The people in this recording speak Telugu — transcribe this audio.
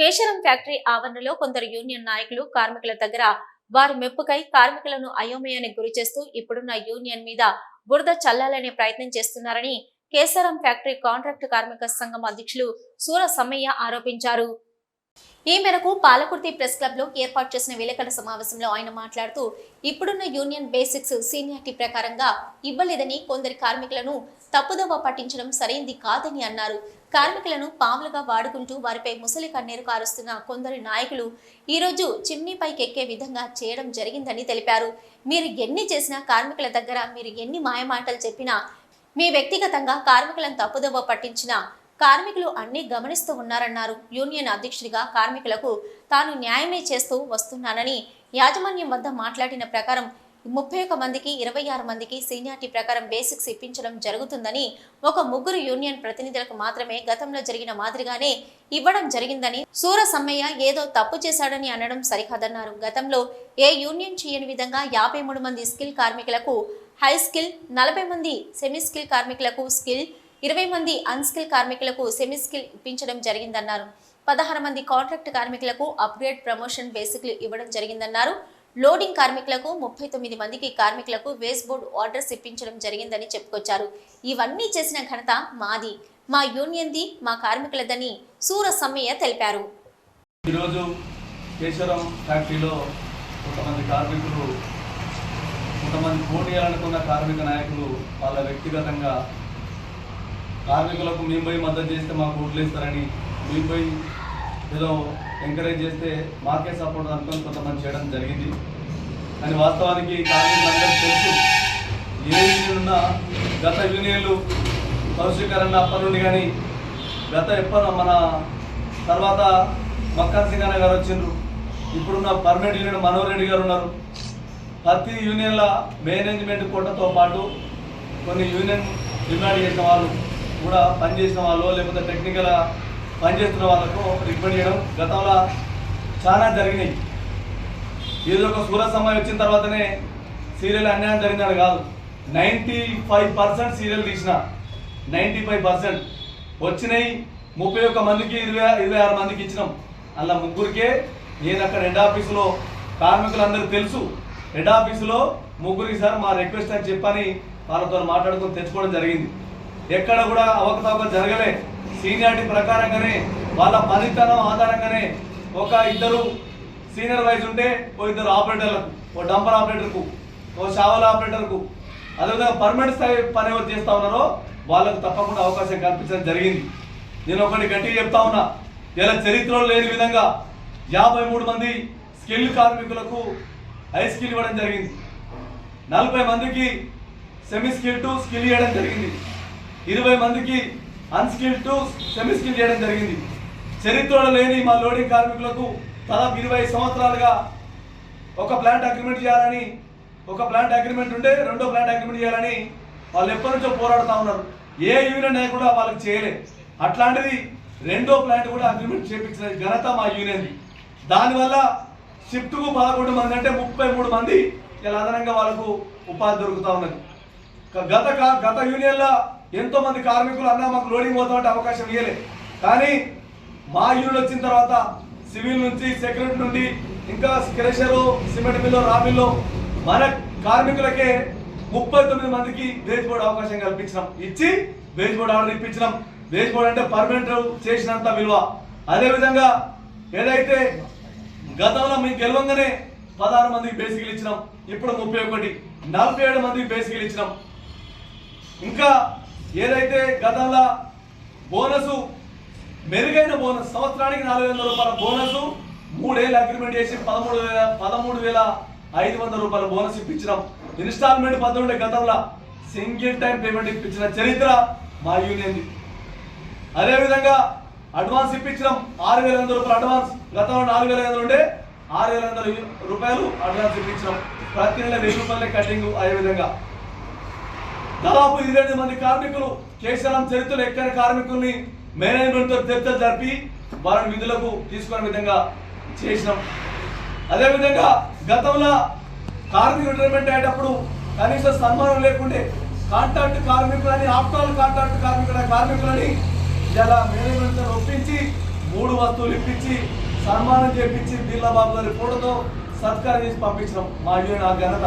కేశరం ఫ్యాక్టరీ ఆవరణలో కొందరు యూనియన్ నాయకులు కార్మికుల దగ్గర వారి మెప్పుకై కార్మికులను అయోమయానికి గురి చేస్తూ ఇప్పుడున్న యూనియన్ మీద బురద చల్లాలనే ప్రయత్నం చేస్తున్నారని కేసరం ఫ్యాక్టరీ కాంట్రాక్ట్ కార్మిక సంఘం అధ్యక్షులు సూర సమ్మయ్య ఆరోపించారు. ఈ మేరకు పాలకుర్తి ప్రెస్ క్లబ్లో ఏర్పాటు చేసిన విలేకరుల సమావేశంలో ఆయన మాట్లాడుతూ ఇప్పుడున్న యూనియన్ బేసిక్స్ సీనియారిటీ ప్రకారంగా ఇవ్వలేదని కొందరి కార్మికులను తప్పుదోవ పట్టించడం సరైంది కాదని అన్నారు. కార్మికులను పాములుగా వాడుకుంటూ వారిపై ముసలి కన్నీరు కారుస్తున్న కొందరు నాయకులు ఈ రోజు చిమ్నీపైకి ఎక్కే విధంగా చేయడం జరిగిందని తెలిపారు. మీరు ఎన్ని చేసినా కార్మికుల దగ్గర మీరు ఎన్ని మాయమాటలు చెప్పినా మీ వ్యక్తిగతంగా కార్మికులను తప్పుదోవ పట్టించిన కార్మికులు అన్ని గమనిస్తూ ఉన్నారన్నారు. యూనియన్ అధ్యక్షుడిగా కార్మికులకు తాను న్యాయమే చేస్తూ వస్తున్నానని యాజమాన్యం వద్ద మాట్లాడిన ప్రకారం ముప్పై ఒక్క మందికి ఇరవై ఆరు మందికి సీనియారిటీ ప్రకారం బేసిక్స్ ఇప్పించడం జరుగుతుందని ఒక ముగ్గురు యూనియన్ ప్రతినిధులకు మాత్రమే గతంలో జరిగిన మాదిరిగానే ఇవ్వడం జరిగిందని సూర సమ్మయ్య ఏదో తప్పు చేశాడని అనడం సరికాదన్నారు. గతంలో ఏ యూనియన్ చేయని విధంగా యాభై మూడు మంది స్కిల్ కార్మికులకు హై స్కిల్ నలభై మంది సెమీ స్కిల్ కార్మికులకు స్కిల్ ఇరవై మంది అన్స్కిల్ కార్మికులకు సెమీ స్కిల్ ఇప్పించడం జరిగిందన్నారు. పదహారు మంది కాంట్రాక్ట్ కార్మికులకు అప్గ్రేడ్ ప్రమోషన్ బేసిక్లు ఇవ్వడం జరిగిందన్నారు. లోడింగ్ కార్మికులకు ముప్పై తొమ్మిది మందికి కార్మికులకు వేస్ట్ బోర్డు ఆర్డర్స్ ఇప్పించడం జరిగిందని చెప్పుకొచ్చారు. ఇవన్నీ చేసిన ఘనత మాది. మా యూనియన్ది మా కార్మికులదని సూర సమ్మయ్య తెలిపారు. ఈరోజు కేశవరం ఫ్యాక్టరీలో కొంతమంది కార్మికులు కొంతమంది పోటీ చేయాలనుకున్న కార్మిక నాయకులు వాళ్ళ వ్యక్తిగతంగా కార్మికులకు మేము పోయి మద్దతు చేస్తే మాకు ఓట్లు ఇస్తారని మేము పోయి ఏదో ఎంకరేజ్ చేస్తే మాకే సపోర్ట్ అనుకుని కొంతమంది చేయడం జరిగింది. కానీ వాస్తవానికి కార్మికులందరికీ తెలుసు ఏ యూనియన్ గత యూనియన్లు కౌశీకరణ అప్పటి నుండి కానీ గత ఎప్పుడు మన తర్వాత మక్కన్ సింగ్ అన్న గారు వచ్చిండ్రు. ఇప్పుడున్న పర్మనెంట్ యూనియన్ మనోహర్ రెడ్డి గారు ఉన్నారు. ప్రతి యూనియన్ల మేనేజ్మెంట్ కోటతో పాటు కొన్ని యూనియన్ డిమాండ్ చేసిన వాళ్ళు కూడా పనిచేసిన వాళ్ళు లేకపోతే టెక్నికల్ పనిచేస్తున్న వాళ్ళకు రికమెండ్ చేయడం గతంలో చాలా జరిగినాయి. ఏదో ఒక సూరత్ సమయం వచ్చిన తర్వాతనే సీరియల్ అన్యాయం జరిగిందని కాదు. నైంటీ ఫైవ్ పర్సెంట్ సీరియల్ తీసిన. Ninety five percent. వచ్చినాయి ముప్పై ఒక్క మందికి ఇరవై ఇరవై ఆరు మందికి ఇచ్చినాం. అలా ముగ్గురికే నేను అక్కడ హెడ్ ఆఫీసులో కార్మికులందరూ తెలుసు. హెడ్ ఆఫీసులో ముగ్గురికి సార్ మా రిక్వెస్ట్ అని చెప్పని వాళ్ళతో మాట్లాడుకొని తెచ్చుకోవడం జరిగింది. ఎక్కడ కూడా అవకతవకలు జరగలే. సీనియారిటీ ప్రకారంగానే వాళ్ళ పనితనం ఆధారంగానే ఒక ఇద్దరు సీనియర్ వైజ్ ఉంటే ఓ ఇద్దరు ఆపరేటర్లకు ఓ డంపర్ ఆపరేటర్కు ఓ షావల్ ఆపరేటర్కు అదేవిధంగా పర్మనెంట్ స్థాయి పని ఎవరు చేస్తూ ఉన్నారో వాళ్ళకు తప్పకుండా అవకాశం కల్పించడం జరిగింది. నేను ఒకటి గట్టిగా చెప్తా ఉన్నా ఇలా చరిత్రలో లేని విధంగా యాభై మూడు మంది స్కిల్ కార్మికులకు హై స్కిల్ ఇవ్వడం జరిగింది. నలభై మందికి సెమీ స్కిల్ టు స్కిల్ ఇవ్వడం జరిగింది. ఇరవై మందికి అన్స్కిల్ టు సెమీ స్కిల్ చేయడం జరిగింది. చరిత్రలో లేని మా లోడింగ్ కార్మికులకు దాదాపు ఇరవై సంవత్సరాలుగా ఒక ప్లాంట్ అగ్రిమెంట్ చేయాలని ఒక ప్లాంట్ అగ్రిమెంట్ ఉంటే రెండో ప్లాంట్ అగ్రిమెంట్ చేయాలని వాళ్ళు ఎప్పటి నుంచో పోరాడుతూ ఉన్నారు. ఏ యూనియన్ అయినా కూడా వాళ్ళకి చేయలే. అట్లాంటిది రెండో ప్లాంట్ కూడా అగ్రిమెంట్ చేపించిన ఘనత మా యూనియన్ది. దానివల్ల షిఫ్ట్కు పదకొండు మంది అంటే ముప్పై మూడు మంది ఇలా అదనంగా వాళ్ళకు ఉపాధి దొరుకుతూ ఉన్నది. గత కా- గత యూనియన్లో ఎంతో మంది కార్మికులు అన్నా మాకు లోడింగ్ పోతామంటే అవకాశం ఇవ్వలేదు కానీ మా యూనిట్ వచ్చిన తర్వాత సివిల్ నుంచి సెక్యూరిటీ నుండి ఇంకా crusher cement mill raw mill మన కార్మికులకే ముప్పై తొమ్మిది మందికి వేజ్ బోర్డు అవకాశం కల్పించినాం. ఇచ్చి వేజ్ బోర్డు ఆర్డర్ ఇప్పించినాం. వేజ్ బోర్డు అంటే పర్మనెంట్ చేసినంత విలువ. అదేవిధంగా ఏదైతే గతంలో మీకు గెలవంగానే పదహారు మందికి బేసికలు ఇచ్చినాం. ఇప్పుడు ముప్పై ఒకటి నలభై ఏడు మందికి బేసికలు ఇచ్చినాం. ఇంకా ఏదైతే గతంలో బోనసు మెరుగైన బోనస్ సంవత్సరానికి నాలుగు వందల రూపాయల బోనస్ మూడేళ్ళు అగ్రిమెంట్ చేసి పదమూడు వేల పదమూడు వేల ఐదు వందల రూపాయల బోనస్ ఇప్పించినాం. ఇన్స్టాల్మెంట్ పద్ధతి గతంలో సింగిల్ టైం పేమెంట్ ఇప్పించిన చరిత్ర మా యూనియన్ది. అదేవిధంగా అడ్వాన్స్ ఇప్పించడం ఆరు వేల వందల రూపాయలు అడ్వాన్స్. గతంలో నాలుగు వేల ఐదు ఉండే ఆరు వేల వందల రూపాయలు అడ్వాన్స్ ఇప్పించినాం. ప్రతి నెల వెయ్యి రూపాయలే కటింగ్ అదే విధంగా. దాదాపు ఇరవై మంది కార్మికులు కేసీఆర్ చరిత్రలో ఎక్కని కార్మికుల్ని మేనేజ్మెంట్తో చర్చలు జరిపి వారిని విధులకు తీసుకునే విధంగా చేసినాం. అదేవిధంగా గతంలో కార్మికులు రిటైర్మెంట్ అయ్యేటప్పుడు కనీసం సన్మానం లేకుండే కాంట్రాక్ట్ కార్మికులని ఆఫ్టాల్ కాంట్రాక్ట్ కార్మికుల కార్మికులని ఇలా మేనేజ్మెంట్తో ఒప్పించి మూడు వస్తువులు ఇప్పించి సన్మానం చేపించి బిర్లా బాబు గారి ఫోటోతో సత్కారం చేసి పంపించినాం మా యూనియన్ ఆ ఘనత.